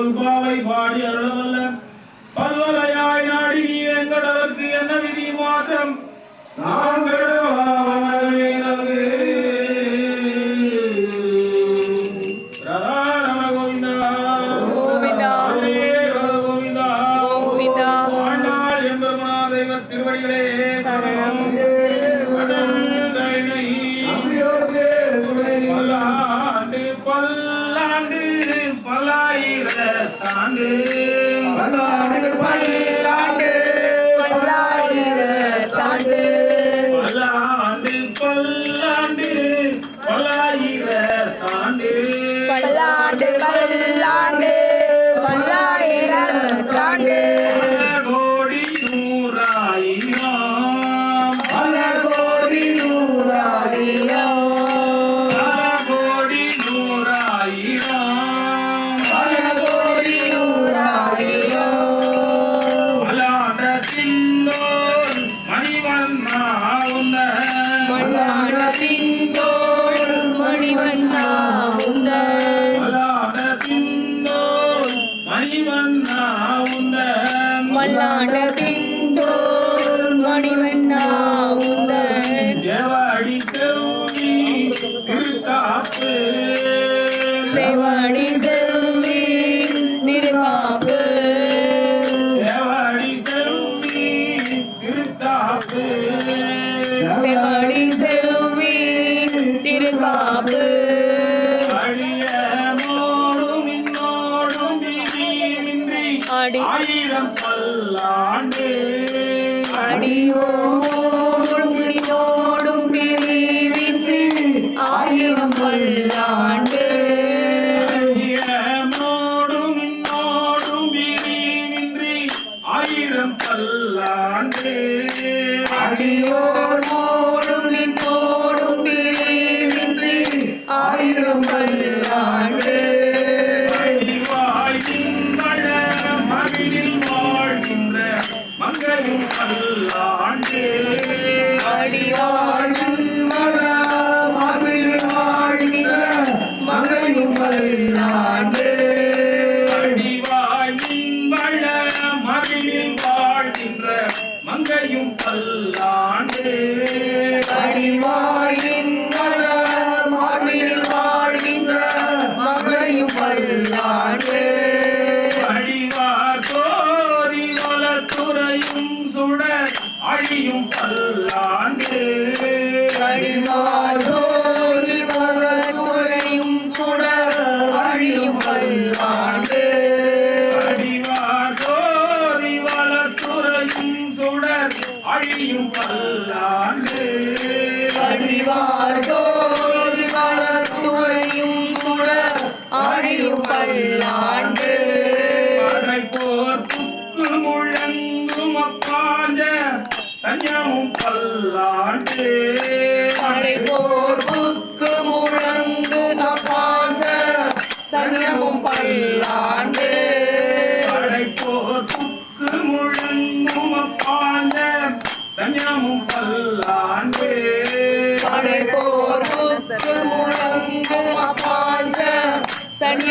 தொல்பாவை பாடி அருளவல்ல பல்வலையாய் நாடி நீ எங்களவர்க்கு என்ன விதி மாற்றம் நாங்கள் திருவடிகளே சரணம் பல்லாண்டு பல்லாண்டு தாண்டு காப்பு செவடி செல்வி நிற்காப்பு செவடி செல்வி திருக்காப்பு செவடி செல்வி திருக்காப்பு ஆயிரம் பல்லாண்டு அடியோ ஆயிரம் பல்லாண்டு அடியோடு பொழியும் பல்லாண்டு. அறிவார் சோழி வளர்த்துறையும் கூட அறியும் பல்லாண்டு. அதை போர்க்கு முழங்கும் அப்பாஞ்ச சஞ்சமும் பல்லாண்டு.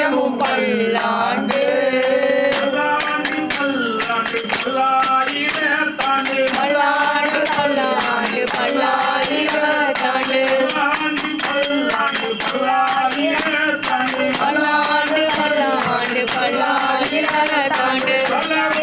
சனியமும் பல்லாண்டு. பல்லாண்டு பல்லாண்டு பல்லாண்டு.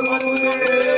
Thank you.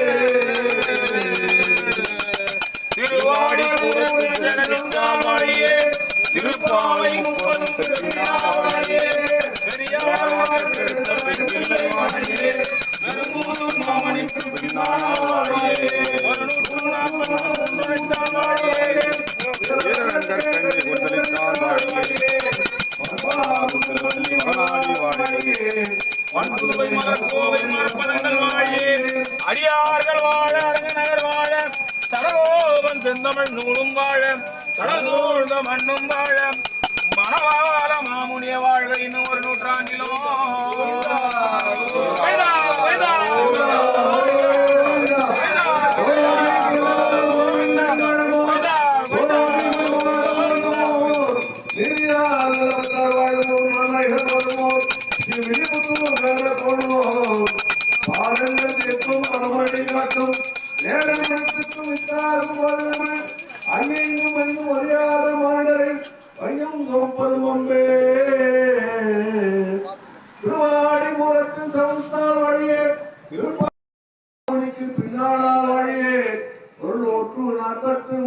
Harbour to